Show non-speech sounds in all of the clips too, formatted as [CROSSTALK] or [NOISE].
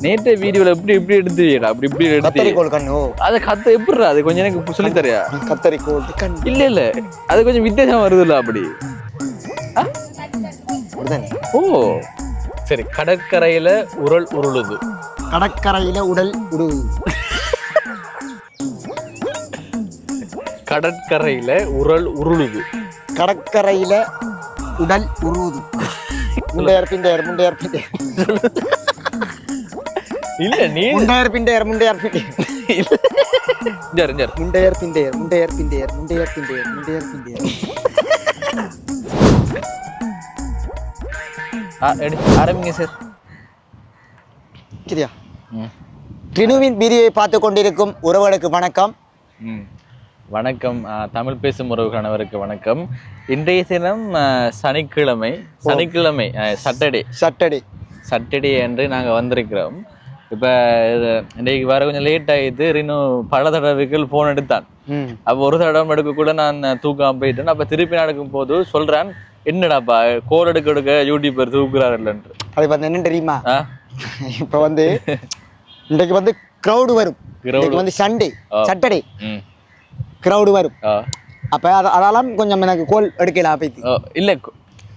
நேற்று வீடியோல எப்படி இப்படி எடுத்துடா அப்படி இப்படி எடுத்து. கத்தரிக்கோள் கண்ணு ஓ. அதை கத்த எப்படி அது கொஞ்சம் எனக்கு சொல்லி தரியா கத்தரிக்கோள் கண். இல்ல இல்ல. அது கொஞ்சம் வித்தியாசம் வருதுல்ல அப்படி. ஓ. சரி கடற்கரையில உரல் உருளுது. கடற்கரையில உடல் உடு கடற்கரையில உரல் உருளுது. கடற்கரையில உடல் உருவுது முண்டையர் பிண்டையர் முண்டையர் பிண்டையர். இல்ல நீ முண்டையர் பிண்டையர் முண்டையர். பிண்டையர் ஜர் முண்டையர் பிண்டையர் முண்டையர் பிண்டையர் முண்டையர் பிண்டையர் முண்டையர் பிண்டையர். ஆ எடு ஆரம்பிங்க சார் சரியா? ட்ரினுவின் வீடியோவை பார்த்து கொண்டிருக்கும் உறவுகளுக்கு வணக்கம். வணக்கம். தமிழ் பேசும் உறவு கணவருக்கு வணக்கம். இன்றைய தினம் சனிக்கிழமை சனிக்கிழமை சாட்டர்டே சட்டடே சாட்டர்டே அன்று நாங்கள் வந்திருக்கிறோம். இப்போ இன்றைக்கு வர கொஞ்சம் லேட் ஆகிட்டு இன்னும் பல தடவைகள் ஃபோன் எடுத்தான். அப்போ ஒரு தடவை எடுக்கக்கூட நான் தூக்காம போயிட்டேன். அப்போ திருப்பி நடக்கும் போது சொல்கிறேன் என்னடாப்பா கோல் எடுக்க எடுக்க யூடியூபர் தூக்குறாருல்லன்ட்டு அது வந்து என்ன தெரியுமா? இப்போ வந்து இன்றைக்கு வந்து க்ரௌடு வரும். இன்னைக்கு வந்து சண்டே ம். க்ரௌடு வரும். அப்போ அத அதெல்லாம் கொஞ்சம் எனக்கு கோல் எடுக்கலாம் பைத்தி ஓ, இல்ல கோ-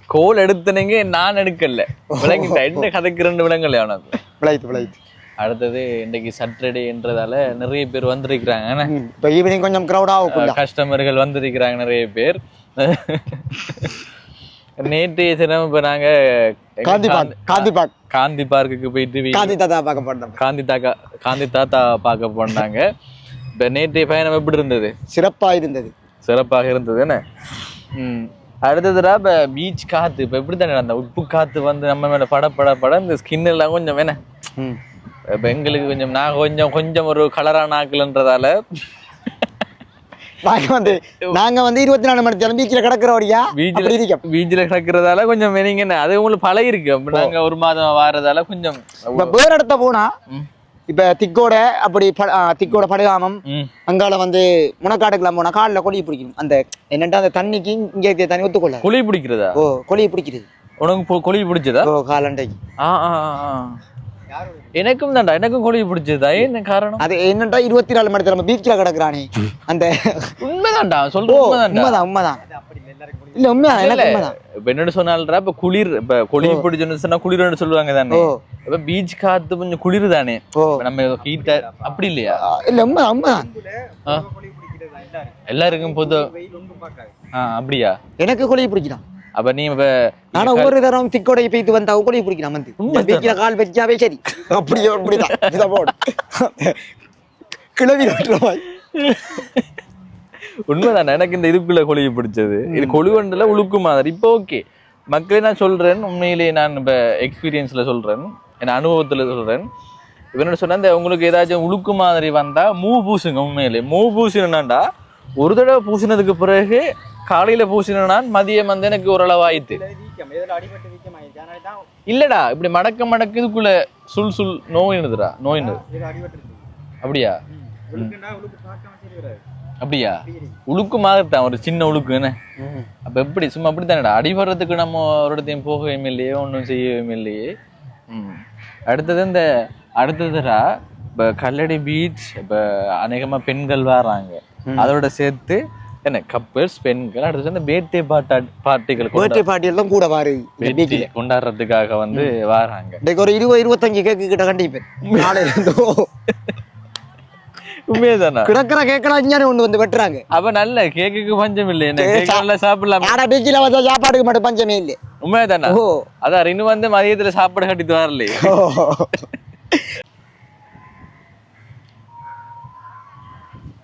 கோல் எடுத்தனங்க நான் எடுக்கல. விளங்கிட்டேன். என்ன கதைக்கு ரெண்டு விலங்கல உனக்கு விளையுது விளையுது. அடுத்தது இன்னைக்கு சாட்டர்டேன்றதால நிறைய பேர் வந்திருக்கிறாங்க. இப்போ ஈவினிங் கொஞ்சம் க்ரௌடாக கஸ்டமர்கள் வந்திருக்கிறாங்க நிறைய பேர். [LAUGHS] நேற்றைய தினம் இப்ப நாங்க காந்தி பார்க் காந்தி பார்க் காந்தி பார்க்குக்கு போயிட்டு காந்தி தாத்தா பார்க்க போனோம். காந்தி தாத்தா காந்தி தாத்தா பார்க்க போனாங்க. இப்ப நேற்றைய பயணம் எப்படி இருந்தது? சிறப்பாக இருந்தது. சிறப்பாக இருந்தது என்ன? ம். அடுத்ததுடா இப்போ பீச் காத்து இப்போ எப்படி தானே அந்த உப்பு காத்து வந்து நம்ம மேல பட பட பட இந்த ஸ்கின் எல்லாம் கொஞ்சம் ம். இப்போ எங்களுக்கு கொஞ்சம் நான் கொஞ்சம் கொஞ்சம் ஒரு கலரான ஆக்கலன்றதால. நாங்க வந்து நாங்க வந்து இருபத்தி நாலு மணி நேரம் பீச்சில் கிடக்கிறோடியா பீச்சில் பீச்சில் கிடக்கிறதால கொஞ்சம் நீங்க அது உங்களுக்கு பழகிருக்கு நாங்க ஒரு மாதம் வாரதால கொஞ்சம் இப்ப வேற இடத்த போனா. இப்ப திக்கோட அப்படி திக்கோட படுகாமம் அங்கால வந்து முனக்காட்டுக்கெல்லாம் போனா காலில் கொலி பிடிக்கணும். அந்த என்னண்டா அந்த தண்ணிக்கு இங்க தண்ணி ஒத்துக்கொள்ள. குழி பிடிக்கிறதா? ஓ கொலியை பிடிக்கிறது. உனக்கு குழி பிடிச்சதா? ஓ காலண்டைக்கு. ஆ ஆ, ஆ. எனக்கும் தான்டா எனக்கும் குழி பிடிச்சதா என்ன காரணம்? அது என்னண்டா இருபத்தி நாலு மணி நேரம் பீச்சில் கிடக்குறானே? அந்த உண்மைதான்டா ஓ சொல்ற உண்மைதான்டா. உண்மைதான் உண்மைதான். இல்ல உண்மைதான் இப்ப என்னன்னு சொன்னால்டா இப்ப குளிர் இப்ப குழி பிடிச்சுன்னு சொன்னா குளிர்னு சொல்லுவாங்க தானே. இப்ப பீச் காத்து கொஞ்சம் குளிர் தானே. நம்ம ஹீட்டர் அப்படி இல்லையா? இல்ல உண்மைதான் ஆ? எல்லாருக்கும் பொது ஆ அப்படியா? எனக்கு கொலியை பிடிக்கிறான் அப்ப நீ இப்ப ஆனா ஒவ்வொரு தரம் திக்கோடைய பெய்து வந்தா கொலியை பிடிக்கிறான் வந்து உண்மைதான். பீச்சில் கால் வச்சாவே சரி. அப்படியே அப்படிதான். இதை போடு. கிளவி உண்மைதான். எனக்கு இந்த இதுக்குள்ள கொழுவி பிடிச்சது. இது கொழுவண்டுல உழுக்கு மாதிரி. இப்போ ஓகே. மக்களே நான் சொல்றேன். உண்மையிலேயே நான் இப்ப எக்ஸ்பீரியன்ஸ்ல சொல்றேன். என் அனுபவத்துல சொல்றேன். இப்ப என்ன சொன்னா இந்த உங்களுக்கு ஏதாச்சும் உழுக்கு மாதிரி வந்தா மூ பூசுங்க உண்மையிலே. மூ பூசினாண்டா ஒரு தடவை பூசினதுக்கு பிறகு காலையில பூசினா மதியம் வந்து எனக்கு ஓரளவு இல்லடா இப்படி மடக்க மடக்க இதுக்குள்ள சுல் சுல் நோயினுதுடா நோயினுது அப்படியா? அப்படியா? உழுக்கு மாதிரி தான் ஒரு சின்ன உழுக்கு என்ன அப்ப எப்படி? சும்மா அப்படி தானடா அடிபடுறதுக்கு நம்ம ஒரு இடத்தையும் போகவே இல்லையே ஒன்றும் செய்யவே இல்லையே. அடுத்தது இந்த அடுத்ததுடா இப்ப கல்லடி பீச் இப்ப அநேகமா பெண்கள் வராங்க. அதோட சேர்த்து என்ன கப்பல்ஸ் பெண்கள் அடுத்தது இந்த பேர்தே பாட்டா பார்ட்டிகள் பர்த்டே பார்ட்டி எல்லாம் கூட வாரு கொண்டாடுறதுக்காக வந்து வராங்க. இன்னைக்கு ஒரு இருபது இருபத்தஞ்சு கேக்கு கிட்ட கண்டிப்பேன் நாளையில இருந்து. உண்மையதானா? கிடக்குற கேக்கெல்லாம் இங்கே ஒண்ணு வந்து வெட்டுறாங்க. அப்ப நல்ல கேக்குக்கு பஞ்சம் இல்லை என்ன? கேக்கு நல்லா சாப்பிடலாம்? ஆனா பீச்சில் வந்தா சாப்பாடுக்கு மட்டும் பஞ்சமே இல்லை உண்மையதானா? ஓ அதான் இன்னும் வந்து மதியத்துல சாப்பாடு கட்டிட்டு வரலையே. ஓ.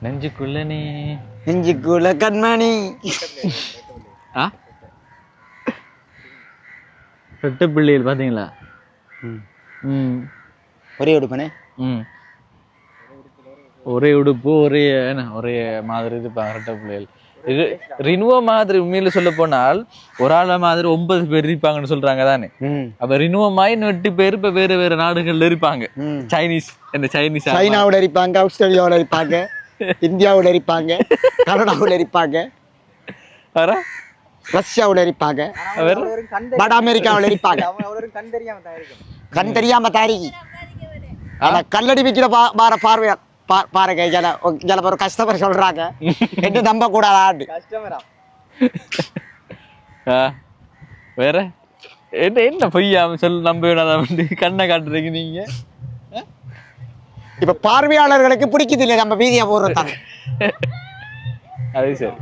நெஞ்சுக்குள்ள நீ நெஞ்சுக்குள்ள கண்மணி. ஆ? ரெட்ட பிள்ளைகள் பாத்தீங்களா ம். ஒரே உடுப்பனே? ம். ஒரே உடுப்பு ஒரே என்ன? ஒரே மாதிரி இருப்பாங்க ரெட்ட பிள்ளைகள். இது ரினுவா மாதிரி உண்மையில சொல்ல போனால் ஒரு ஆள மாதிரி ஒன்பது பேர் இருப்பாங்கன்னு சொல்றாங்க தானே? அப்ப ரினுவா மாதிரி எட்டு பேர் இப்ப வேற வேற நாடுகள்ல இருப்பாங்க. சைனீஸ் இந்த சைனீஸ் சைனாவுல இருப்பாங்க ஆஸ்திரேலியாவுல இருப்பாங்க. இந்தியாவுல இருப்பாங்க கனடாவுல இருப்பாங்க வேற ரஷ்யாவுல இருப்பாங்க வேற வட அமெரிக்காவுல இருப்பாங்க கண் தெரியாம தாரிகி ஆனா கல்லடி விக்கிற பா பார பா பாருங்க ஜல ஜல ஒரு கஸ்டமர் சொல்றாங்க. என்ன நம்ப கூடாது வேற? என்ன என்ன பொய்யாம சொல் நம்ப வேணாம் கண்ணை காட்டுறீங்க நீங்க. இப்ப பார்வையாளர்களுக்கு பிடிக்குது இல்ல நம்ம வீதியா போடுறதாங்க அது சரி.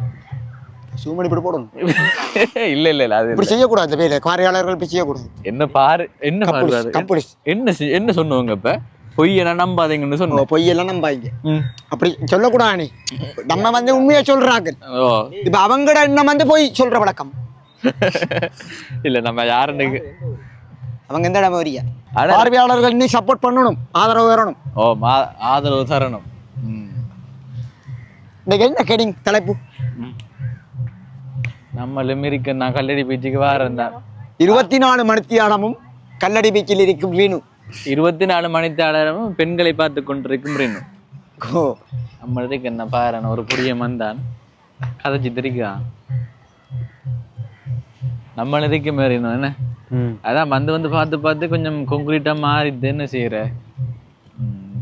சூமணி இப்படி போடணும். [LAUGHS] இல்ல இல்ல இல்ல அது இப்படி செய்யக்கூடாது பேரு. பார்வையாளர்கள் இப்படி செய்யக்கூடாது. என்ன பாரு என்ன பாரு என்ன என்ன சொன்னவங்க இப்ப? பொய் என்ன நம்பாதீங்கன்னு சொன்னோம் பொய்யெல்லாம் நம்பாங்க ம். அப்படி சொல்லக்கூடாது நீ. நம்ம வந்து உண்மையை சொல்றாங்க. இப்ப அவங்கட இன்னும் வந்து போய் சொல்ற வழக்கம். [LAUGHS] இல்ல நம்ம யாருன்னு அவங்க எந்த இடம் அட. பார்வையாளர்கள் இன்னும் சப்போர்ட் பண்ணணும் ஆதரவு வரணும் ஓ ஆதரவு தரணும். இன்னைக்கு என்ன கெடிங் தலைப்பு. நம்ம லிமிரிக்கு நான் கல்லடி பீச்சுக்கு வாரேன் இருபத்தி நாலு மணித்தியானமும் கல்லடி பீச்சில் இருக்கும் வீணு இருபத்தி நாலு மணித்தாளரமும் பெண்களை பார்த்து கொண்டிருக்கும் ரீனு. ஓ. நம்மளுக்கு என்ன பாரு ஒரு புதிய மந்தான். கதைச்சு திரிக்கான் நம்மளதுக்கு மாறினோம் என்ன? அதான் வந்து வந்து பார்த்து பார்த்து கொஞ்சம் கொங்குரீட்டா மாறிட்டு என்ன செய்யற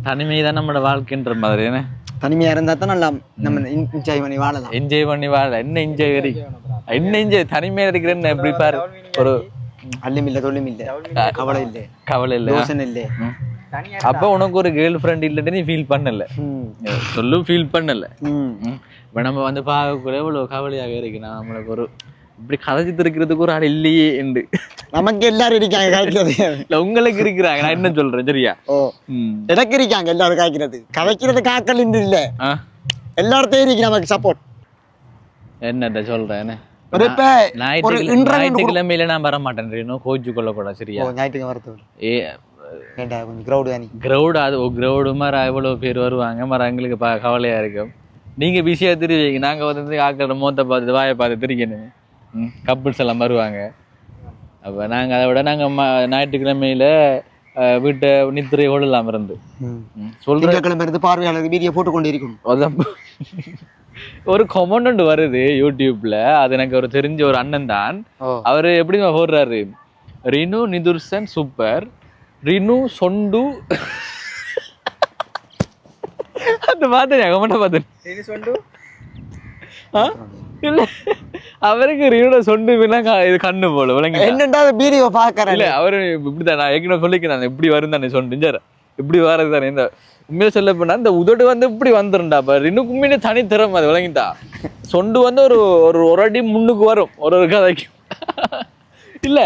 தனிமை தான் நம்மளோட வாழ்க்கைன்ற மாதிரி என்ன? தனிமையா இருந்தா தான் நல்லா நம்ம என்ஜாய் பண்ணி வாழலாம். என்ஜாய் பண்ணி வாழ என்ன என்ஜாய் வரி? என்ன என்ஜாய் தனிமையா இருக்கிறேன்னு எப்படி பாரு? ஒரு அள்ளும் இல்ல தொல்லும் இல்ல. கவலை இல்ல. கவலை இல்ல யோசனை இல்ல. அப்ப உனக்கு ஒரு கேர்ள் ஃப்ரெண்ட் இல்லைன்னு நீ ஃபீல் பண்ணல. சொல்லும் ஃபீல் பண்ணல. இப்ப நம்ம வந்து பார்க்கக்கூட இவ்வளவு கவலையாக இருக்கு நம்மளுக்கு ஒரு இப்படி கதைச்சு இருக்கிறதுக்கு ஒரு ஆள் இல்லையே என்று. நமக்கு எல்லாரும் இருக்காங்க காய்க்கிறது. இல்ல உங்களுக்கு இருக்கிறாங்க. நான் என்ன சொல்றேன் சரியா? ஓ. எனக்கு இருக்காங்க எல்லாரும் காய்க்கிறது. கதைக்கிறது காக்கல் இல்ல? எல்லார்த்தையும் இருக்கு நமக்கு சப்போர்ட் என்னட்ட சொல்றேன் ஞாயிற்றுக்கிழமையில நான் வர மாட்டேன் கோச்சு கொள்ளக்கூடாது சரியா? ஞாயிற்றுக்கு வரது ஏ கிரௌடு அது கிரௌடு மாதிரி பேர் வருவாங்க மர எங்களுக்கு ப கவலையா இருக்கும். நீங்க பிஸியா திருவீங்க நாங்க வந்து ஆக்களோட மூத்த பார்த்து வாயை பார்த்து திரிக்கணும் கப்புள்ஸ் எல்லாம் வருவாங்க. அப்ப நாங்க அதை விட நாங்க ம- ஞாயிற்றுக்கிழமையில வீட்டை நித்திரை கொள்ளலாம் இருந்து. ம். சொல்ற திங்கட்கிழமை இருந்து பார்வையாளர் வீடியோ போட்டு கொண்டு இருக்கணும் அதான். ஒரு கொமெண்ட் வருது யூடியூப்ல அது எனக்கு ஒரு தெரிஞ்ச ஒரு அண்ணன் தான். அவரு எப்படி போடுறாரு? ரினு நிதுர்சன் சூப்பர் ரினு சொண்டு. அது பார்த்தேன் கமெண்ட் பார்த்தேன் ஆ? இல்ல. அவருக்கு சொண்டு க- இது கண்ணு போல விளங்கி என்னண்டா வீடியோ பாக்குறேன் இல்ல அவரு இப்படிதான் நான் ஏற்கனவே சொல்லிக்கிறேன் இப்படி வரும் தானே சொண்டு சார் இப்படி வர்றது தானே இந்த உண்மையில சொல்ல போனா இந்த உதடு வந்து இப்படி வந்துரும்டா அப்ப ரினுக்கு உண்மையிலே தனித்திறம் அது விளங்கிட்டா. சொண்டு வந்து ஒரு ஒரு ஒரு அடி முன்னுக்கு வரும் ஒரு ஒரு கதைக்கு. இல்ல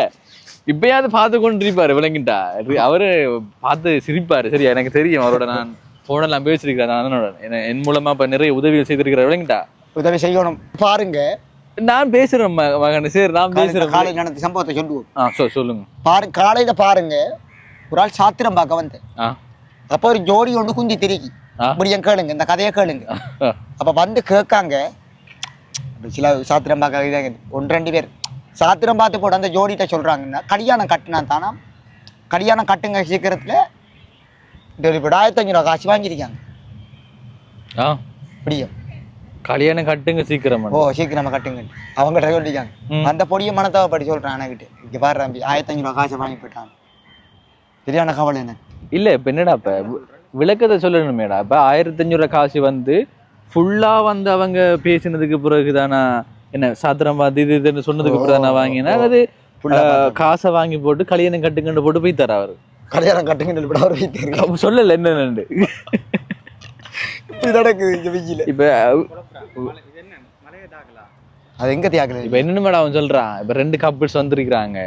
இப்பயாவது பார்த்து கொண்டிருப்பாரு விளங்கிட்டா. அவரு பார்த்து சிரிப்பாரு. சரியா? எனக்கு தெரியும் அவரோட நான் போனெல்லாம் பேசிருக்கிறேன் நான் என் மூலமா இப்ப நிறைய உதவிகள் செய்திருக்கிறார் விளங்கிட்டா. உதவி செய்யணும். பாருங்க. நான் பேசுறேன் மகன். சரி நான் பேசுறேன். காலை நடந்த சம்பவத்தை சொல்லுவோம். சொல்லுங்க. பாரு காலையில பாருங்க. ஒரு ஆள் சாத்திரம் பார்க்க வந்தேன் அப்போ ஒரு ஜோடி ஒன்று குந்தி திருக்கி ஆ. இப்படி என் கேளுங்க இந்த கதையை கேளுங்க. அப்ப வந்து கேட்காங்க. சில சாத்திரம் பார்க்க இதாங்க ஒன்று ரெண்டு பேர். சாத்திரம் பார்த்து போட்டு அந்த ஜோடிகிட்ட சொல்றாங்கன்னா கல்யாணம் கட்டினா தானா? கல்யாணம் கட்டுங்க சீக்கிரத்துல. டெலிவரி விடாயிரத்தஞ்சு ரூபா காசு வாங்கியிருக்காங்க. ஆ. இப்படியே கல்யாணம் கட்டுங்க சீக்கிரம். ஓ சீக்கிரமா கட்டுங்க. அவங்ககிட்ட சொல்லிருக்காங்க ம். அந்த பொடியை மனத்தாவை படி சொல்றேன் அண்ணகிட்ட இங்க பாரு தம்பி ஆயிரத்தஞ்சு ரூபா காசை வாங்கி போயிட்டாங்க சரியான கவலை எனக்கு இல்ல இப்ப என்னடா இப்ப? விளக்கத்தை சொல்லணுமேடா. இப்ப ஆயிரத்தி அஞ்சூறு காசு வந்து ஃபுல்லா வந்து அவங்க பேசினதுக்கு பிறகுதானா? என்ன சாத்திரம் பார்த்து இது இதுன்னு சொன்னதுக்கு பிறகு தானே வாங்கினா அது காசை வாங்கி போட்டு கல்யாணம் கட்டுங்கன்னு போட்டு போய் தர அவரு கல்யாணம் கட்டுங்கன்னு வைத்திருக்காங்க அப்ப சொல்லல என்னன்னு. இப்படி நடக்குது இந்த வெயில. இப்ப அது எங்க தியாகல? இப்ப என்னன்னு மேடம் அவன் சொல்றான்? இப்ப ரெண்டு கப்பிள்ஸ் வந்திருக்கிறாங்க.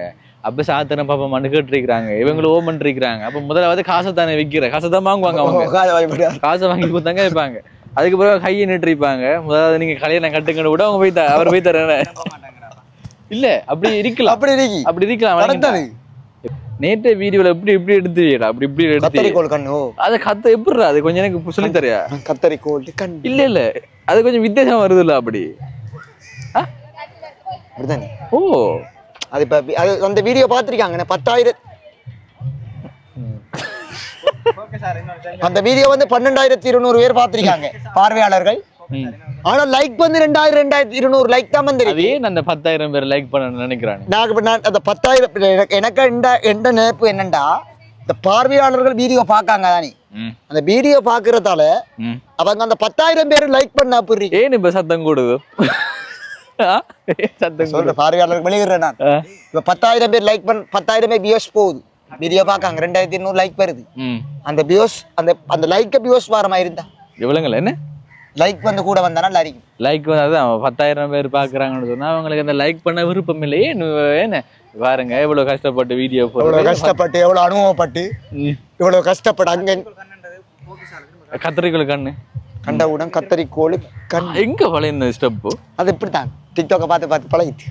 அப்ப சாத்திரம் பாப்பா மனு கேட்டிருக்கிறாங்க. இவங்களும் ஓமன் இருக்கிறாங்க அப்ப முதலாவது காசை தானே விக்கிற? காசை தான் வாங்குவாங்க அவங்க. காசை வாங்கி கொடுத்தாங்க வைப்பாங்க அதுக்கு பிறகு கையை நிட்டுருப்பாங்க. முதல்ல நீங்க கல்யாணம் கட்டுங்கன்னு கூட அவங்க போய் அவர் போய் தர இல்ல அப்படி இருக்கலாம். அப்படி இருக்கி. அப்படி இருக்கலாம். நேற்று வீடியோல இப்படி இப்படி எடுத்து அப்படி இப்படி எடுத்து கத்தரிக்கோள் கண்ணு அதை கத்த எப்படி அது கொஞ்சம் எனக்கு சொல்லி தரியா? கத்தரிக்கோள் கண் இல்ல இல்ல. அது கொஞ்சம் வித்தியாசம் வருது இல்ல அப்படி ஓ. அது இப்ப அது அந்த வீடியோ பார்த்திருக்காங்க பத்தாயிரம். அந்த வீடியோ வந்து பன்னெண்டாயிரத்தி இருநூறு பேர் பார்த்திருக்காங்க பார்வையாளர்கள். ஆனா லைக் வந்து ரெண்டாயிரம் ரெண்டாயிரத்தி இருநூறு லைக் தான் வந்து அந்த பத்தாயிரம் பேர் லைக் பண்ண நினைக்கிறாங்க நான் இப்ப நான் அந்த பத்தாயிரம் எனக்கு எனக்கு எந்த எந்த நினைப்பு என்னண்டா? இந்த பார்வையாளர்கள் வீடியோ பார்க்காங்க தானே அந்த வீடியோ அவங்க அந்த பத்தாயிரம் பேர் லைக் பண்ண அப்படி ஏன் இப்ப சத்தம் கூடுது? சத்தம் சொல்ற பார்வையாளர்கள் வெளியிடுறேன் நான்? இப்ப பத்தாயிரம் பேர் லைக் பண்ண பத்தாயிரம் பேர் வியூஸ் போகுது. வீடியோ பார்க்காங்க ரெண்டாயிரத்தி எண்ணூறு லைக் வருது. அந்த வியூஸ் அந்த அந்த லைக்க வியூஸ் வர மாதிரி இருந்தா. இவ்வளோங்களா என்ன? லைக் வந்து கூட வந்தா நல்லா இருக்கும். லைக் வந்து பத்தாயிரம் பேர் பார்க்குறாங்கன்னு சொன்னா அவங்களுக்கு அந்த லைக் பண்ண விருப்பம் இல்லையே என்ன? பாருங்க எவ்வளவு கஷ்டப்பட்டு வீடியோ எவ்வளவு கஷ்டப்பட்டு எவ்வளவு அனுபவப்பட்டு. இவ்வளவு கஷ்டப்பட்டு அங்க கத்திரிக்கோள் கண்ணு. கண்டவுடன் கத்தரிக்கோள் கண். எங்க பழைய ஸ்டெப்பு அது இப்படித்தான். டிக்டாக்கை பார்த்து பார்த்து பழகிட்டு.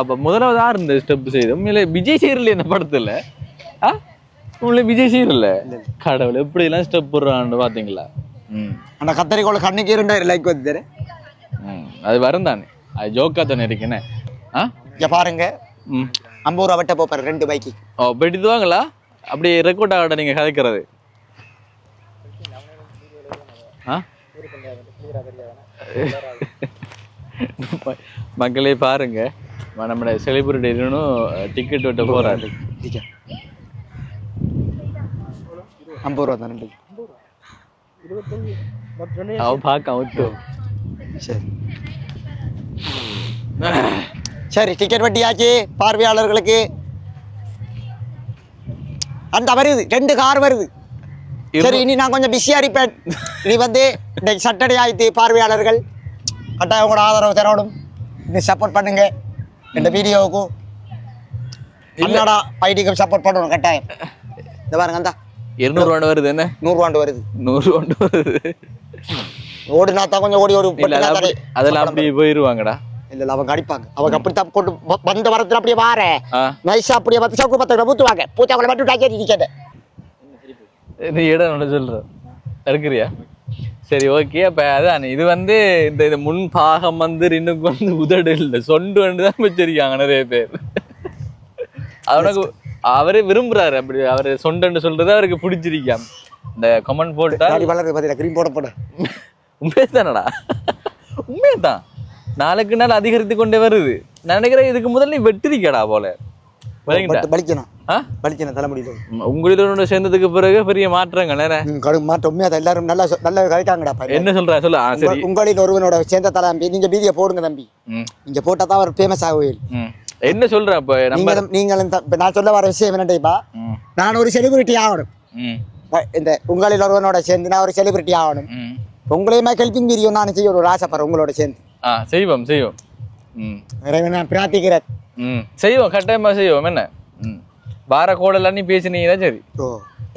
அப்ப முதலாவது ஆறு இந்த ஸ்டெப் செய்து உண்மையில விஜய் செய்யறல இந்த படத்துல? ஆ? உண்மையில விஜய் செய்யறல கடவுள் எப்படி எல்லாம் ஸ்டெப் போடுறான்னு பாத்தீங்களா? ம் அந்த கத்தரிக்கோள் கண்ணுக்கு ரெண்டாயிரம் லைக் வந்து ம் அது வரும் தானே அது ஜோக்கா தானே இருக்குன்னு ஆ இங்க பாருங்க. ம் ஐம்பது ரூபா வெட்ட போப்பாரு ரெண்டு பைக்கு ஓ பெட்டிதுவாங்களா அப்படி ரெக்கார்ட் ஆகட்ட நீங்க கதைக்கிறது ஆ மக்களே பாருங்க ம- நம்மளோட செலிபிரிட்டி டிக்கெட் வெட்ட போறாரு ஐம்பது ரூபா தான் ரெண்டு அவன் பார்க்க அவுத்து சரி. சரி டிக்கெட் வட்டியாச்சு பார்வையாளர்களுக்கு. அந்த வருது ரெண்டு கார் வருது. சரி இனி நான் கொஞ்சம் பிஸியா இருப்பேன். இனி வந்து இன்னைக்கு சட்டடை ஆயிட்டு பார்வையாளர்கள் கட்டாயம் உங்களோட ஆதரவு தரணும். இன்னும் சப்போர்ட் பண்ணுங்க. இந்த வீடியோவுக்கும் அண்ணாடா ஐடிக்கும் சப்போர்ட் பண்ணணும் கட்டாயம். இந்த பாருங்க அந்த இருநூறு வருது என்ன? நூறுவாண்டு வருது. நூறு கொண்டு வருது. ஓடுனா தான் கொஞ்சம் ஓடி ஒரு அதெல்லாம் அப்படி போயிருவாங்கடா. இல்ல இல்ல அவங்க அடிப்பாங்க. அவங்க அப்படித்தான் கொண்டு வந்த வரத்துல அப்படியே வார. நைஸா அப்படியே பத்து சவுக்கு பத்து பூத்துவாங்க பூத்தாங்களை மட்டும் டாக்கி டிக்கெட் நீ இடம் ஒன்று சொல்ற. இருக்கிறியா சரி ஓகே. அப்ப அதான் இது வந்து இந்த இது முன் பாகம் வந்து இன்னும் வந்து உதடு இல்லை. சொண்டு தான் வச்சிருக்காங்க நிறைய பேர். [LAUGHS] அவனுக்கு அவரே விரும்புறாரு. அப்படி அவரு சொண்டுன்னு சொல்றது அவருக்கு பிடிச்சிருக்காம் இந்த கமெண்ட் போட்டா தாடி வளர்றது பாத்தீங்களா? கிரீம் போட போட உண்மையே தானடா உண்மையே தான் நாளுக்கு நாள் அதிகரித்து கொண்டே வருது. நான் நினைக்கிறேன் இதுக்கு முதல்ல நீ வெட்டிருக்கடா போல. பலிக்கணும். ஆ? பலிக்கணும் தலைமுடியில். உங்களோட சேர்ந்ததுக்கு பிறகு பெரிய மாற்றங்கள் மாற்றம் எல்லாரும் நல்லா நல்லா கழிக்காங்கடா பாரு. என்ன சொல்ற? சொல்லு. ஆ சரி. உங்க- உங்களில் ஒருவனோட சேர்ந்த தம்பி நீங்க வீடியோ போடுங்க தம்பி. நீங்க போட்டா தான் அவர் ஃபேமஸ் ஆகுவீங்க ம். என்ன சொல்ற அப்ப நீங்களும் நீங்களும் தான் இப்ப நான் சொல்ல வர விஷயம் என்னட்டா ம், நான் ஒரு செலிபிரிட்டி ஆகணும். இந்த உங்களில் ஒருவனோட சேர்ந்து நான் ஒரு செலிபிரிட்டி ஆகணும். உங்களையுமே ஹெல்பிங் வீடியோ நான் செய்ய ஒரு ஆசைப்படுறேன் உங்களோட சேர்ந்து. செய்வோம் செய்வோம். இறைவன் நான் பிரார்த்திக்கிறேன். ம். செய்வோம் கட்டாயமா செய்வோம். என்ன? ம். வார கோடெல்லாம் நீ பேசினீங்கன்னா சரி. ஓ.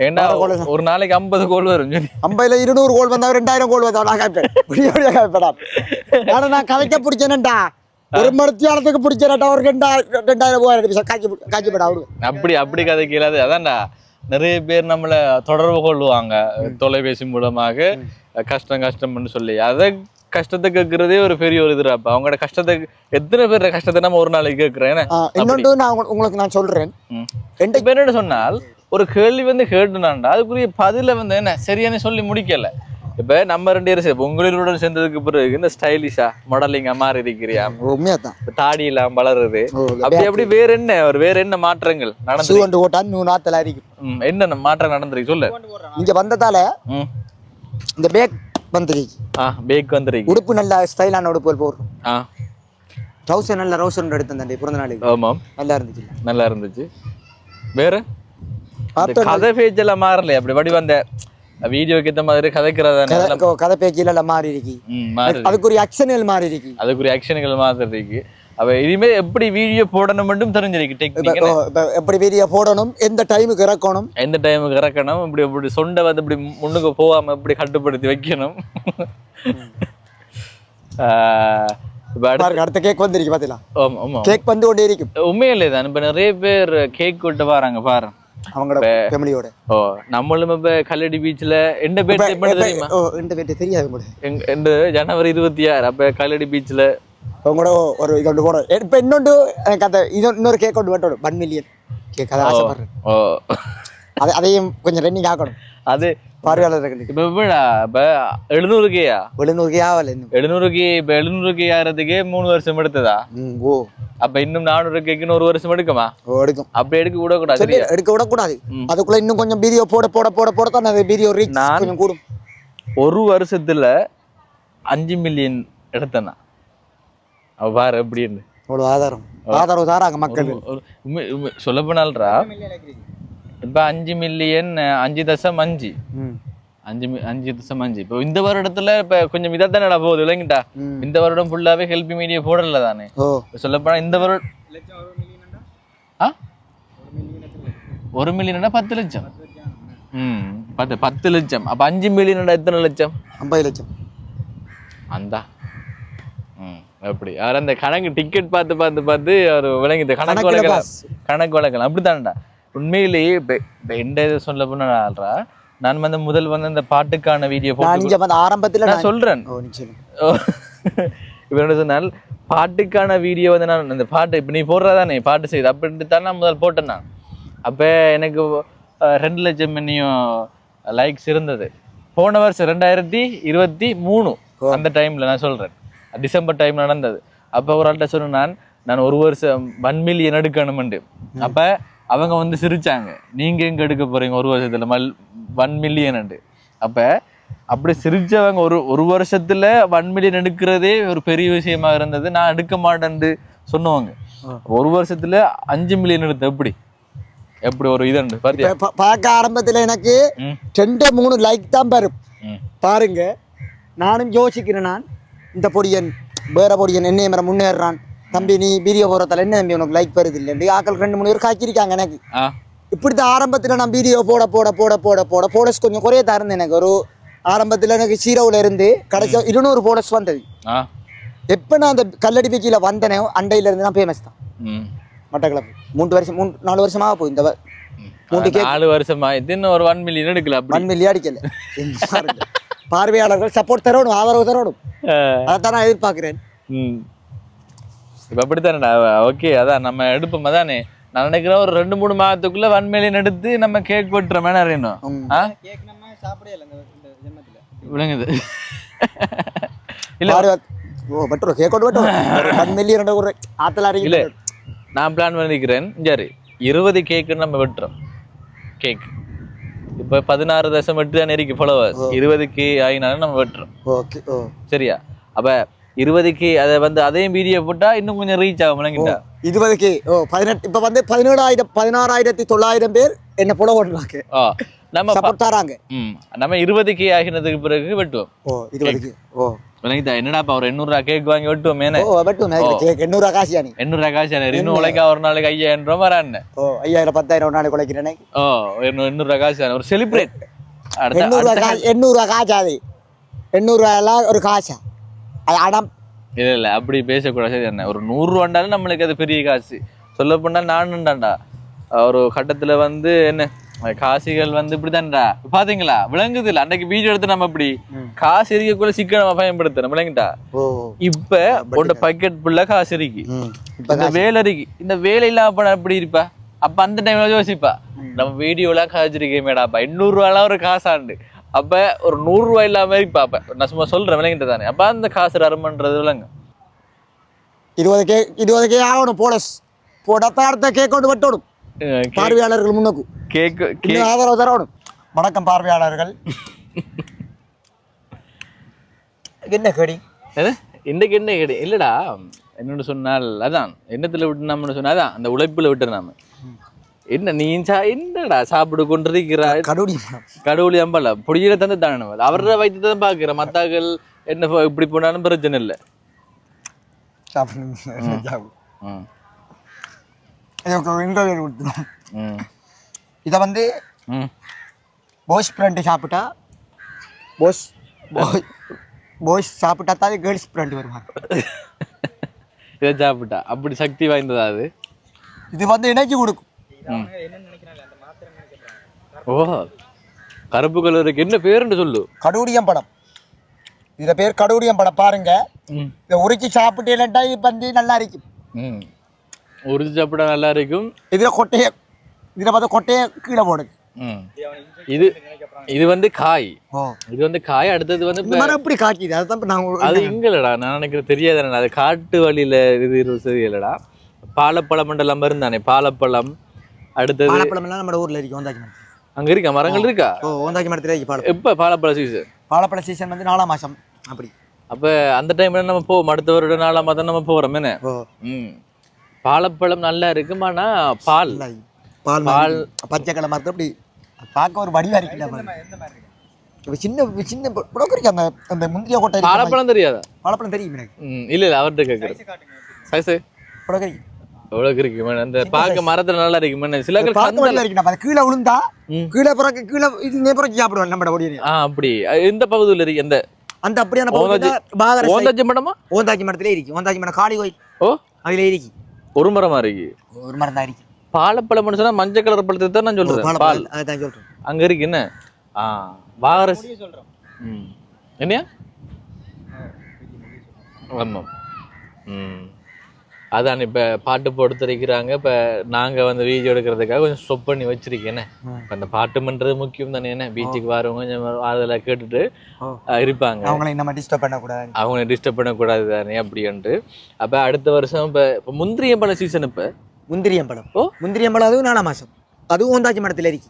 ஏண்டா ஒரு நாளைக்கு ஐம்பது கோல் வரும் ஐம்பதுல இருநூறு கோல் வந்தா ரெண்டாயிரம் கோல் வந்தா நான் கேட்பேடா ஆனா நான் கதைக்க பிடிச்சேன்டா ஒரு மருத்துவத்துக்கு பிடிச்சேன்டா ஒரு ரெண்டாயிரம் ரெண்டாயிரம் மூவாயிரம் காய்ச்சி காய்ச்சி போடா விடுவேன் அப்படி அப்படி கதை கேளாது அதான்டா நிறைய பேர் நம்மளை தொடர்பு கொள்ளுவாங்க தொலைபேசி மூலமாக கஷ்டம் கஷ்டம்னு சொல்லி. அதை கஷ்டத்தை கேட்கறதே ஒரு பெரிய ஒரு இதுடாப்பா அவங்களோட கஷ்டத்தை எத்தனை பேர் கஷ்டத்தை நம்ம ஒரு நாளைக்கு கேட்கிறேன் இன்னொன்று நான் உங்க- உங்களுக்கு நான் சொல்றேன். ரெண்டு பேர் என்ன சொன்னால் ஒரு கேள்வி வந்து கேட்டுனாண்டா அதுக்குரிய பதில வந்து என்ன? சரியான சொல்லி முடிக்கல. இப்ப நம்ம ரெண்டு பேரும் சரி உங்களுடன் சேர்ந்ததுக்கு பிறகு இந்த ஸ்டைலிஷா மாடலிங்கா மாறி இருக்கிறியா? உண்மையா தான் தாடி எல்லாம் வளருது. அப்படி அப்படி வேற என்ன? ஒரு வேற என்ன மாற்றங்கள் நடந்து ஷூ அண்டு ஓட்டா நூறு நாத்தில் அரிக்கும். ம், என்ன மாற்றம் நடந்திருக்கு? சொல்லு. இங்க வந்ததால இந்த பேக் ஆ பேக் வந்திருக்கு உடுப்பு நல்ல ஸ்டைலான உடுப்புகள் போடுறோம் ஆ ட்ரௌசர் நல்ல ரவுசர் எடுத்தேன் தம்பி பிறந்த நாளைக்கு ஆமாம் நல்லா இருந்துச்சு நல்லா இருந்துச்சு வேற இந்த கதை பேச்செல்லாம் மாறலையே அப்படி வடி வந்த வீடியோக்கு ஏத்த மாதிரி கதைக்கிறதா கதை பேச்சில எல்லாம் மாறி இருக்கு ம் மாறி அதுக்கு ஒரு அக்ஷனில் மாறி இருக்கு அதுக்குரிய ஆக்ஷன்கள் மாதிரி இருக்கு அவ இனிமே எப்படி வீடியோ போடணும் மட்டும் தெரிஞ்சிருக்கு டெக்னிக் எப்படி வீடியோ போடணும்? எந்த டைமுக்கு இறக்கணும்? எந்த டைமுக்கு இறக்கணும்? இப்படி இப்படி சொண்டை வந்து இப்படி முன்னுக்கு போகாம இப்படி கட்டுப்படுத்தி வைக்கணும்? [LAUGHS] அடுத்து கேக் வந்துருக்கு பாத்தீங்களா? ஆமா ஆமா கேக் வந்து கொண்டே இருக்கும் உண்மையிலே தான். இப்ப நிறைய பேர் கேக் விட்டு வராங்க பாரு. அவங்களோட ஃபேமிலியோட ஓ நம்மளும் இப்ப கல்லடி பீச்ல எந்த பேர் தெரியுமா? தெரியாது எந்த ஜனவரி இருபத்தி ஆறு அப்ப கல்லடி பீச்ல உங்களோட ஒரு இது ஒன்று போட இப்ப இன்னொன்று அந்த இது இன்னொரு கேக் ஒன்று வேட்டோம் ஒன் மில்லியன் கேக் அதை ஆசைப்படுறேன். ஓ அதை அதையும் கொஞ்சம் ரன்னிங் ஆக்கணும். அது பார்வையாளர்களுக்கு இப்ப எப்படா இப்ப எழுநூறு கேயா எழுநூறுக்கே ஆகல இன்னும். எழுநூறு கே இப்ப எழுநூறு கே ஆகிறதுக்கே மூணு வருஷம் எடுத்ததா? ஓ. அப்ப இன்னும் நானூறு கேக்குன்னு ஒரு வருஷம் எடுக்குமா? ஓ எடுக்கும். அப்படி எடுக்க கூட கூடாது சரி சரியா? எடுக்க விடக்கூடாது. அதுக்குள்ள இன்னும் கொஞ்சம் வீடியோ போட போட போட போட தான் அது வீடியோ ரீச் நான்- கொஞ்சம் கூடும். ஒரு வருஷத்துல அஞ்சு மில்லியன் எடுத்தேன்னா பாரு எப்படின்னு அவ்வளோ ஆதாரம். ஆதாரம் தாராங்க மக்கள். சொல்ல போனால்ரா இப்ப அஞ்சு மில்லியன் அஞ்சு தசம் அஞ்சு. அஞ்சு அஞ்சு தசம் அஞ்சு. இப்போ இந்த வருடத்துல இப்ப கொஞ்சம் இதா தானடா போகுது விளங்கிட்டா ம். இந்த வருடம் ஃபுல்லாவே ஹெல்ப் மீடியா போடல தானே? சொல்ல போனா இந்த வருடம் ஆ? ஒரு மில்லியனா பத்து லட்சம். ம் பத்து பத்து லட்சம். அப்ப அஞ்சு மில்லியன் எத்தனை லட்சம்? ஐம்பது லட்சம். அந்தா. அப்படி. அவர் அந்த கணக்கு டிக்கெட் பார்த்து பார்த்து பார்த்து அவர் விளங்கிது கணக்கு வழக்கலாம். கணக்கு வழக்கலாம் அப்படித்தான்டா. உண்மையிலேயே இப்போ எந்த இது சொல்ல போனால்ரா நான் வந்து முதல் வந்து அந்த பாட்டுக்கான வீடியோ போட்டு ஆரம்பத்துல நான் சொல்றேன். [LAUGHS] இப்போ என்ன சொன்னால் பாட்டுக்கான வீடியோ வந்து நான் அந்த பாட்டு இப்போ நீ போடுறதானே? பாட்டு செய்யுது அப்படின்ட்டு தான் நான் முதல் போட்டேன் நான். அப்போ எனக்கு ரெண்டு லட்சம் மணியும் லைக்ஸ் இருந்தது. போன வருஷம் ரெண்டாயிரத்தி இருபத்தி மூணு. அந்த டைம்ல நான் சொல்றேன். டிசம்பர் டைம் நடந்தது. அப்போ ஒரு ஆள்கிட்ட சொன்னேன் நான் நான் ஒரு வருஷம் ஒன் மில்லியன் எடுக்கணுமெண்டு அப்ப அவங்க வந்து சிரிச்சாங்க. நீங்க எங்க எடுக்க போறீங்க ஒரு வருஷத்துல? மல் ஒன் மில்லியன் அப்ப அப்படி சிரிச்சவங்க ஒரு ஒரு வருஷத்துல ஒன் மில்லியன் எடுக்கிறதே ஒரு பெரிய விஷயமா இருந்தது. நான் எடுக்க மாட்டேன்னு சொன்னவங்க. ஒரு வருஷத்துல அஞ்சு மில்லியன் எடுத்த எப்படி? எப்படி ஒரு இதுண்டு பார்க்க ஆரம்பத்துல எனக்கு ரெண்டு மூணு லைக் தான் பெறும் பாருங்க. நானும் யோசிக்கிறேன் நான். இந்த பொடியன் வேற பொடியன் என்ன மரம் முன்னேறான் தம்பி நீ வீடியோ போறதால என்ன தம்பி உனக்கு லைக் வருது இல்லை? ஆக்கள் ரெண்டு மூணு பேர் காய்ச்சிருக்காங்க எனக்கு. ஆ. இப்படித்தான் ஆரம்பத்துல நான் வீடியோ போட போட போட போட போட போலஸ் கொஞ்சம் குறைய தருந்தேன் எனக்கு. ஒரு ஆரம்பத்துல எனக்கு சீரோவில் இருந்து கடைசி இருநூறு போலஸ் வந்தது. எப்போ நான் அந்த கல்லடி பீச்சில் வந்தனே அண்டையில இருந்து நான் ஃபேமஸ் தான். மட்டக்களப்பு. மூன்று வருஷம் மூணு நாலு வருஷமாக போய் இந்த மூன்று நாலு வருஷமா. இது இன்னும் ஒரு ஒன் மில்லியன் எடுக்கல ஒன் மில்லி அடிக்கல. பார்வையாளர்கள் சப்போர்ட் தரணும் ஆதரவு தரணும் அதைத்தான் நான் எதிர்பார்க்கிறேன். ம். இப்போ அப்படித்தானடா? ஓகே அதான் நம்ம எடுப்போம் அதானே? நான் நினைக்கிறேன் ஒரு ரெண்டு மூணு மாதத்துக்குள்ள ஒன் மில்லியன் எடுத்து நம்ம கேக் வெட்டுற மாதிரி அறியணும். ம். ஆ? கேக் நம்ம சாப்பிடல இந்த இந்த ஜென்மத்துல. விளங்குது [LAUGHS] இல்ல ஓ பட்டுரும் கேக்கோட்டு பட்டும் ஒரு ஒன் மில்லி ரெண்டு ஒரு ஆத்தல இல்ல அறிக்கை நான் பிளான் பண்ணிக்கிறேன். சரி இருபது கேக்கு நம்ம வெட்டுறோம். கேக் இப்போ பதினாறு தசம் எட்டு தான் இருக்கு ஃபாலோவர்ஸ் இருபது கே ஆகினாலும் நம்ம வெட்டுறோம். ஓகே ஓ. சரியா? அப்ப இருபதுக்கு அதை வந்து அதையும் வீடியோ போட்டா இன்னும் கொஞ்சம் ரீச் ஆகும் விளங்கிட்டா இருபதுக்கு ஓ பதினெட்டு இப்போ வந்து பதினேழாயிரம் பதினாறாயிரத்தி தொள்ளாயிரம் பேர் என்ன போல ஓடுறாங்க ஆ நம்ம தராங்க. ம் நம்ம இருபதுக்கு ஆகினதுக்கு பிறகு வெட்டுவோம். ஓ இருபதுக்கு ஓ. விளங்கிட்டா? என்னடாப்பா ஒரு எண்ணூறுரூவா கேக் வாங்கி வெட்டுவோம் எண்ணூறு காசியா நீ எண்ணூறுரூவா காசு இன்னும் உழைக்கா ஒரு நாளைக்கு ஐயாயிரம் ரூபா வரான்னு. ஓ ஐயாயிரம் பத்தாயிரம் ஒரு நாளைக்கு உழைக்கிறேனே? ஓ எண்ணூறு எண்ணூறுரூவா காசு ஒரு செலிப்ரேட் எண்ணூறுரூவா எண்ணூறுரூவா காசா அது? எண்ணூறுரூவாயெல்லாம் ஒரு காசா? அது அடம். இல்ல இல்ல அப்படி பேசக்கூடாது. என்ன? ஒரு நூறு ரூபாண்டாலும் நம்மளுக்கு அது பெரிய காசு. சொல்ல போனா நானுண்டாண்டா? ஒரு கட்டத்துல வந்து என்ன? காசிகள் வந்து இப்படிதான்டா. பாத்தீங்களா? விளங்குது இல்ல அன்னைக்கு வீடியோ எடுத்து நம்ம இப்படி காசு இருக்கக்குள்ள சிக்கனமா பயன்படுத்தணும். விளங்கிட்டா? இப்ப உன்னோட பக்கெட் ஃபுல்லா காசு இருக்கு. இந்த வேலை இருக்கு. இந்த வேலை இல்லாம அப்ப நான் எப்படி இருப்பா? அப்ப அந்த டைம்ல யோசிப்பா. நம்ம வீடியோலாம் காய்ச்சிருக்கேன் மேடாப்பா எண்ணூறு ரூபாலாம் ஒரு காசாண்டு. அப்ப ஒரு நூறு ரூபாய் இல்லாம இருப்பா. அப்ப நான் சும்மா சொல்றேன் விளங்கிட்டு தானே. அப்ப அந்த காசு ரரமன்றது விளங்கு இருபது கே இருபது கே ஆகணும் போலஸ். போடத்தான் அடுத்த கேக் கொண்டு வெட்டணும் பார்வையாளர்கள் முன்னுக்கு. கேக் இன்னும் ஆதரவு தரணும். வணக்கம் பார்வையாளர்கள். என்ன கடி? இன்னைக்கு என்ன கிடை? இல்லடா. என்னோட சொன்னால் அதான். எண்ணத்துல விட்டு நம்ம சொன்னா அதான். அந்த உழைப்புல விட்டு நாம. என்ன நீ சா என்னடா சாப்பிடு கொண்டிருக்கிறாய்? கடுடி கடவுளி அம்பல பொடியில தந்து தானே அவர வைத்தியத்தை தான் பாக்குற. மத்தாக்கள் என்ன இப்படி போனாலும் பிரச்சனை இல்லை. சாப்பிடணும் ம். இன்டர்வியூ கொடுத்துரும் ம். இதை வந்து பாய்ஸ் ஃப்ரெண்டு சாப்பிட்டா பாய்ஸ் பாய் பாய்ஸ் சாப்பிட்டா தான் கேர்ள்ஸ் ஃப்ரெண்டு வருவாங்க இதை சாப்பிட்டா. அப்படி சக்தி வாய்ந்ததா அது? இது வந்து எனர்ஜி கொடுக்கும். ஓ கருப்பு கலருக்கு என்ன பேருன்னு சொல்லு. கடூடியம் படம். இதை பேர் கடூடியம் படம். பாருங்க. இதை உரிச்சு சாப்பிட்டு இல்லைட்டா இது வந்து நல்லா இருக்கும் ம். உரிச்சு சாப்பிட்டா நல்லா இருக்கும். இதில் கொட்டையை இதில் பார்த்து கொட்டையை கீழே போடுது. இது இது வந்து காய். இது வந்து காய் அடுத்தது வந்து எப்படி காய்க்குது. அதுதான் நான் அது இங்கலடா நான் நினைக்கிறேன் தெரியாதுடா அது காட்டு வழியில இது தெரியலடா பாலப்பழம் மண்டலம் இருந்தானே பாலப்பழம் அடுத்தது வாழைப்பழம் எல்லாம் நம்ம ஊர்ல இருக்கு மரத்துல. அங்க இருக்கா? மரங்கள் இருக்கா? ஓ ஓந்தாக்கி மரத்துல இருக்கு பாலம் எப்ப? பாலப்பழ சீசன் வாழைப்பழ சீசன் வந்து நாலாம் மாசம் அப்படி. அப்ப அந்த டைம்ல நம்ம போவோம். அடுத்த வருடம் நாலாம் மாதம் நம்ம போறோம் என்ன? ம். பாலப்பழம் நல்லா இருக்கும் ஆனா பால்? நல்லா. பால் பால். பச்சை கலர் மரத்துல அப்படி பார்க்க ஒரு வடிவா இருக்கு இப்ப சின்ன சின்ன புடக்கரிக்கு அந்த அந்த முந்திரிய கோட்டை இருக்கு. பாலப்பழம் தெரியாதா? வாழைப்பழம் தெரியும் எனக்கு. இல்ல இல்ல அவர்கிட்ட கேக்குறேன். சைஸ் காட்டுங்க. சைஸு புடக்கரி எவ்வளவு இருக்கு மேடம் அந்த பார்க்க மரத்துல நல்லா இருக்கு மேடம் சில பேர் பார்க்க வடிவா இருக்கு நம்ம கீழே விழுந்தா. கீழே கீழே இது நேபுறக்கு சாப்பிடுவோம் நம்ம ஓடி ஆ அப்படி. எந்த பகுதியில் இருக்கு? எந்த? அந்த அப்படியான ஓந்தாச்சி- மடமா? ஓந்தாச்சி மரத்திலே இருக்கு. ஓந்தாச்சி மரம் காளி கோயில் ஓ. அதுல இருக்கு. ஒரு மரமா இருக்கு? ஒரு மரம் தான் இருக்கு. பாலப்பழம் சொன்னா மஞ்சள் கலர் பழத்தை தான் நான் சொல்றேன். பால் பால். அதுதான் சொல்றேன். அங்க இருக்கு என்ன? ஆ வாகரஸ் முடிய சொல்றோம். ம். என்னையா? ஆமாம் ம். அதான் இப்போ பாட்டு போட்டு தெரிக்கிறாங்க இப்போ நாங்கள் வந்து வீடியோ எடுக்கிறதுக்காக கொஞ்சம் ஸ்டொப் பண்ணி வச்சிருக்கேன். இப்போ அந்த பாட்டுமன்றது முக்கியம் தானே என்ன? பீச்சுக்கு வரவங்க கொஞ்சம் அதில் கேட்டுட்டு இருப்பாங்க. அவங்கள நம்ம டிஸ்டர்ப் பண்ணக்கூடாது. அவங்க டிஸ்டர்ப் பண்ணக்கூடாது தானே அப்படின்ட்டு. அப்போ அடுத்த வருஷம் இப்போ இப்போ முந்திரிய பழ சீசன் இப்போ? முந்திரியம்பழம் ஓ. முந்திரியம்பழம் அதுவும் நாலாம் மாசம். அதுவும் ஓந்தாச்சி மரத்துல இருக்கு.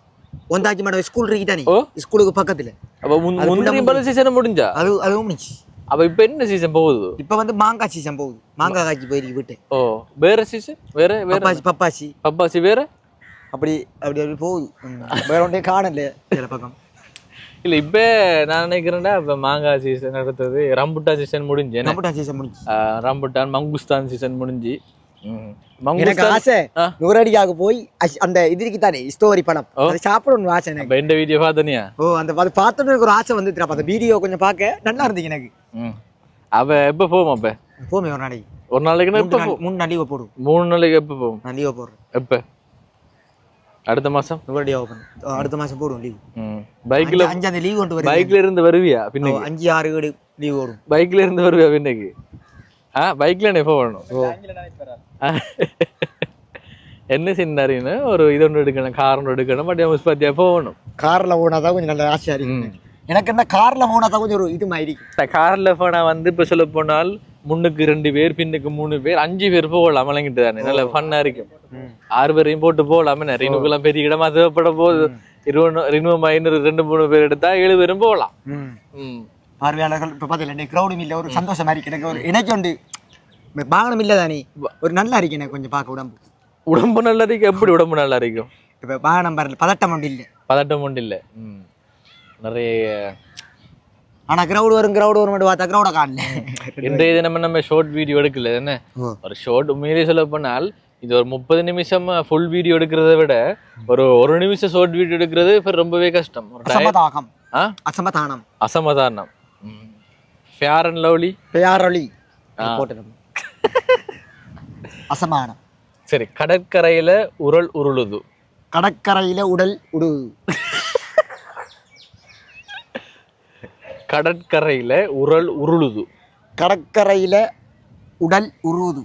ஓந்தாச்சி மரம் ஸ்கூல் இருக்கு தானே. ஸ்கூலுக்கு பக்கத்துல. அப்போ முன் அது முந்திரிய பழ சீசன் முடிஞ்சா? அது அதுவும் முடிச்சு அப்போ இப்போ என்ன சீசன் போகுது? இப்ப வந்து மாங்காய் சீசன் போகுது. மாங்காய் காய்ச்சி போயிருக்கு வீட்டு. ஓ வேற சீசன் வேற வேற பப்பாசி பப்பாசி. வேற? அப்படி அப்படி அப்படி போகுது. வேற ஒன்றே காணல சில பக்கம். இல்ல இப்ப நான் நினைக்கிறேன்டா இப்ப மாங்காய் சீசன் அடுத்தது ரம்புட்டான் சீசன் முடிஞ்சு என்ன? நம்புட்டான் சீசன் முடிச்சு ஆஹ் ரம்புட்டான் மங்குஸ்தான் சீசன் முடிஞ்சு. எனக்கு ஆசை. நூறடிக்காக போய் அந்த இது இருக்கு தானே ஸ்டோரி படம். அது சாப்பிடணும் ஆசை எனக்கு. இந்த வீடியோ பார்த்தனியா ஓ அந்த அது பார்த்தோன்னு எனக்கு ஒரு ஆசை வந்துட்டு அந்த வீடியோ கொஞ்சம் பார்க்க நல்லா இருந்துச்சு எனக்கு. அவ எப்ப போவோம் அப்ப? போமே ஒரு நாளைக்கு. ஒரு நாளைக்கு எப்ப மூணு நாள் லீவை மூணு நாளைக்கு எப்ப போவோம்? நான் லீவை போடுறேன். எப்ப? அடுத்த மாசம்? நூறடி ஓப்பன் அடுத்த மாசம் போடுவோம் லீவ். பைக்ல அஞ்சாம் லீவ் கொண்டு வருது பைக்ல இருந்து வருவியா பின்னைக்கு? அஞ்சு ஆறு வீடு லீவ் ஓடும். பைக்ல இருந்து வருவியா பின்னைக்கு? ஆ போகணும் ஆங்கில நினைப்பாரு என்ன சின்னாரின்னு ஒரு இது ஒன்று எடுக்கணும் கார் ஒன்று எடுக்கணும் பட் முஸ்பத்தியா போகணும்? கார்ல போனாதான் கொஞ்சம் நல்ல ஆசையா இருக்கு. எனக்கு என்ன கார்ல போனாதான் கொஞ்சம் ஒரு இது மாதிரி கார்ல போனா வந்து இப்ப சொல்ல போனால் முன்னுக்கு ரெண்டு பேர் பின்னுக்கு மூணு பேர் அஞ்சு பேர் போகலாம் விளங்கிட்டு தானே. நல்ல ஃபன்னா இருக்கும். ஆறு பேரையும் போட்டு போகலாம் என்ன ரினுக்கெல்லாம் பெரிய இடமா தேவைப்பட போகுது இருவனு ரினுவ மைனர் ரெண்டு மூணு பேர் எடுத்தா ஏழு பேரும் போகலாம். ம். பார்வையாளர்கள் இப்போ பார்த்தீங்களா க்ரௌடும் இல்லை ஒரு சந்தோஷமா இருக்கு எனக்கு ஒரு எனக்கு உண்டு. வாகனம் இல்லை தானே? ஒரு நல்லா இருக்கு எனக்கு கொஞ்சம் பார்க்க உடம்பு. உடம்பு நல்லா இருக்கும் எப்படி உடம்பு நல்லா இருக்கும் இப்போ வாகனம் பாருங்க பதட்டம் ஒன்று இல்லை. பதட்டம் ஒன்றும் இல்லை. நிறைய ஆனா கிரௌடு வரும் கிரௌடு வரும் மட்டும் பார்த்தா கிரௌட காணல. இன்றைய தினம் நம்ம ஷார்ட் வீடியோ எடுக்கல என்ன. ஒரு ஷார்ட் உண்மையிலே சொல்ல போனால் இது ஒரு முப்பது நிமிஷம் ஃபுல் வீடியோ எடுக்கிறத விட ஒரு ஒரு நிமிஷம் ஷார்ட் வீடியோ எடுக்கிறது இப்ப ரொம்பவே கஷ்டம். ஒரு அசமதாகம். அசமதானம். அசமாதானம். ஃபேர் அண்ட் லவ்லி பெயாரொலி ஆ. போட்டு நம்ம. அசமானம். சரி கடற்கரையில உரல் உருளுது. கடற்கரையில உடல் உடு. கடற்கரையில உரல் உருளுது. கடற்கரையில உடல் உருவுது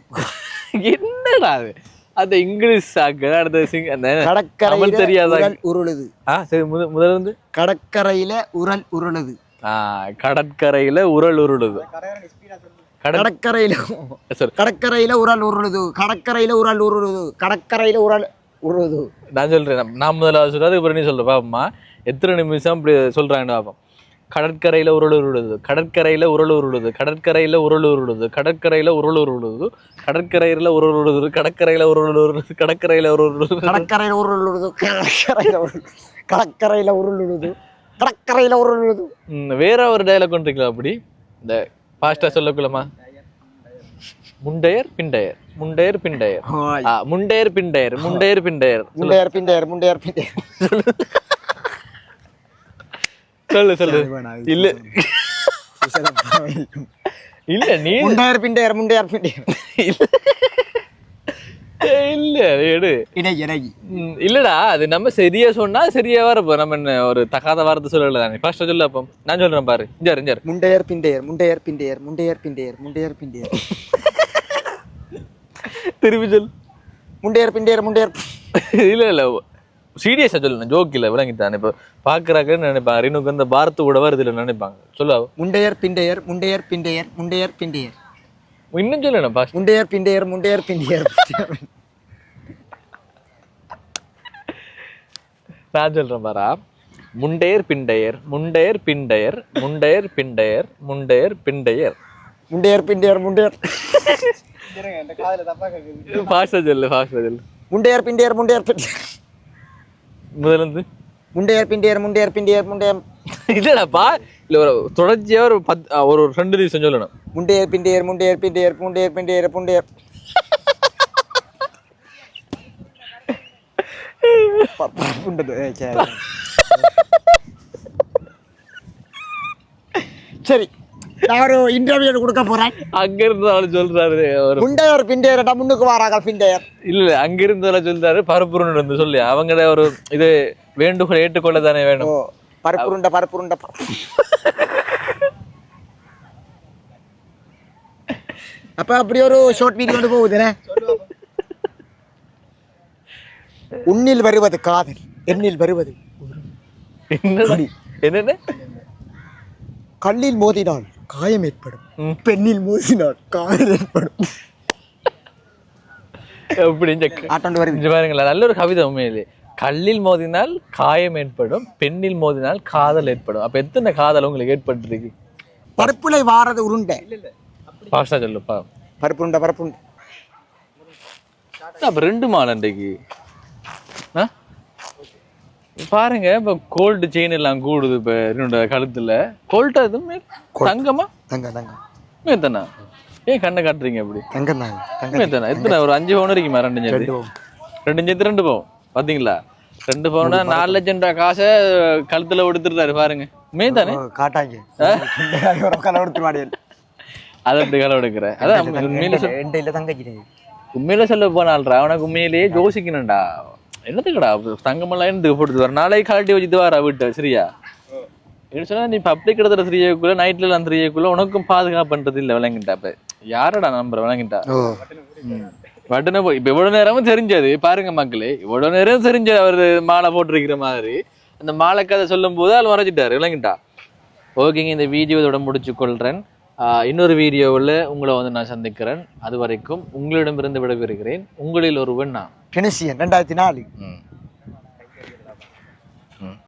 என்னடா அது? அந்த இங்கிலீஷ் சாக்கு அடுத்த சிங் அந்த தமிழ் கடற்கரையில தெரியாதா? உருளுது. ஆ சரி முத முதல்ல இருந்து கடற்கரையில உரல் உருளுது. கடற்கரையில உரல் உருளுது கடற்கரையில கடற்கரையில உரல் உருளுது கடற்கரையில உரல் உருளுது கடற்கரையில உரல் உருளுது நான் சொல்றேன் நான் முதல்ல சொல்றது அப்புறம் நீ சொல்ற பாப்பமா எத்தனை நிமிஷம் இப்படி சொல்றாங்கன்னு பாப்போம் கடற்கரையில உருள் உருளுது கடற்கரையில உருள் உருளுது கடற்கரையில உருள் உருளுது கடற்கரையில உருள் உருளுது கடற்கரையில உருள் உருளுது கடற்கரையில உருள் உருளுது கடற்கரையில உருள் உருளுது கடற்கரையில உருள் உருளுது கடற்கரையில உருள் கடற்கரையில உருள் உருளுது கடற்கரையில ம், வேற ஒரு டைலாக் கொண்டிருக்கலாம் அப்படி? இந்த பாஸ்டா சொல்லக்குள்ளமா? முண்டையர் பிண்டையர். முண்டையர் பிண்டையர். முண்டையர் பிண்டையர். முண்டையர் பிண்டையர். முண்டையர் பிண்டையர் முண்டையர் பிண்டையர். சொல்லு. சொல்லு இல்ல. இல்ல நீ முண்டையர் பிண்டையர் முண்டையர் பிண்டையர். இல்ல எடு. ம், இல்லடா அது நம்ம சரியா சொன்னா சரியா வரப்போ நம்ம என்ன ஒரு தகாத வார்த்தை சொல்லல தானே? ஃபர்ஸ்ட் சொல்லு அப்போ. நான் சொல்றேன் பாரு. இஞ்சாரு இஞ்சாரு. முண்டையர் பிண்டையர் முண்டையர் பிண்டையர் முண்டையர் பிண்டையர் முண்டையர் பிண்டையர். திருப்பி சொல் முண்டையர் பிண்டையர் முண்டையர். இல்ல இல்ல. சீரியஸா சொல்லணும் ஜோக் இல்ல விளங்கிட்டான். இப்போ பாக்குறாக்க நினைப்பாங்க ரினுக்கு இந்த பாரத்து கூட வருது நினைப்பாங்க. சொல்லு முண்டையர் பிண்டையர் முண்டையர் பிண்டையர் முண்டையர் பிண்டையர். இன்னும் சொல்லணும் பாஸ் முண்டையர் பிண்டையர் முண்டையர் பிண்டையர் நான் சொல்றேன் பாரா. முண்டையர் பிண்டையர் முண்டையர் பிண்டையர் முண்டையர் பிண்டையர் முண்டையர் பிண்டையர் முண்டையர் பிண்டையர் முண்டையர் ஃபாஸ்டா சொல்லு ஃபாஸ்டா சொல்லு. முண்டையர் பிண்டையர் முண்டையர் இருந்து. முண்டையர் பிண்டையர் முண்டையர் பிண்டையர் முண்டையர் [LAUGHS] இல்லடப்பா இல்ல ஒரு தொடர்ச்சியா ஒரு பத் ஒரு ரெண்டு நிமிஷம் சொல்லணும் முண்டையர் பிண்டையர் முண்டையர் பிண்டையர் முண்டையர் பிண்டையர் புண்டையர் சரி. நான் ஒரு இன்டர்வியூ கொடுக்க போறேன். அங்க இருந்தாலும் சொல்றாரு ஒரு முண்டையர் பிண்டையர்டா முன்னுக்கு வாராங்க பிண்டையர் இல்ல இல்ல அங்க இருந்தாலும் சொல்றாரு பரப்புருன்னு வந்து சொல்லி. அவங்கள ஒரு இது வேண்டுகோள் ஏற்றுக்கொள்ள தானே வேணும் பருப்புருண்டை பருப்புருண்டை. அப்ப அப்படி ஒரு ஷார்ட் வீடியோ கொண்டு போகுதுனே உன்னில் வருவது காதல் என்னில் வருவது? என்னன்னு கல்லில் மோதினால் காயம் ஏற்படும். பெண்ணில் மோதினால் காதல் ஏற்படும். எப்படி ஆட்டாண்டு வருது. இங்க பாருங்களேன் நல்ல ஒரு கவிதை உண்மையிலே. கல்லில் மோதினால் காயம் ஏற்படும் பெண்ணில் மோதினால் காதல் ஏற்படும். அப்ப எத்தனை காதல் உங்களுக்கு ஏற்பட்டிருக்கு? பருப்புலை வாரது உருண்டை. பாஸ்டா சொல்லுப்பா. பருப்புருண்டை பருப்புருண்டை அப்ப ரெண்டு மாலை இன்றைக்கு? ஆ? பாருங்க இப்ப கோல்டு செயின் எல்லாம் கூடுது இப்ப என்னோட கழுத்துல. கோல்டா எதுவுமே தங்கமா? தங்க தங்க மேத்தனா? ஏன் கண்ணை காட்டுறீங்க அப்படி? தங்க தாங்க எத்தனை ஒரு அஞ்சு பவுன் இருக்குமா ரெண்டு ரெண்டு. ரெண்டு சேர்த்து ரெண்டு பவுன். பாத்தீங்களா? ரெண்டு பவுனா நாலு லட்சம் ரூபாய் காசை கழுத்துல கொடுத்துருந்தாரு பாருங்க. மேத்தானே ஓ, காட்டாங்க. [LAUGHS] அதை அப்படி கலை எடுக்கிற அதான் உண்மையில தங்கச்சி உண்மையில சொல்ல போனால்ரா அவனுக்கு உண்மையிலேயே யோசிக்கணும்டா. என்னத்துக்குடா தங்கமெல்லாம் என்னத்துக்கு போட்டு வர? நாளைக்கு கழட்டி வச்சுட்டு வரா வீட்டை சரியா? என்ன சொன்னா நீ பப்ளிக் கிடத்துல த்ரீயக்குள்ள நைட்ல எல்லாம் த்ரீயக்குள்ள உனக்கும் பாதுகாப்பு பண்றது இல்ல விளங்கிட்டா. இப்ப யாரடா நம்புற விளங்கிட்டா? வட்டுன போய் இப்ப இவ்வளவு நேரமும் தெரிஞ்சது. பாருங்க மக்களே இவ்வளவு நேரம் தெரிஞ்சது அவரு மாலை போட்டிருக்கிற மாதிரி. அந்த மாலை கதை சொல்லும் போது அது மறைச்சிட்டாரு விளங்கிட்டா. ஓகேங்க இந்த வீடியோ இதோட முடிச்சு கொள்றேன். ஆஹ் இன்னொரு வீடியோவில் உங்களை வந்து நான் சந்திக்கிறேன். அது வரைக்கும் உங்களிடமிருந்து விடைபெறுகிறேன். உங்களில் ஒருவன் நான். கெனசியன் ரெண்டாயிரத்தி நாலு.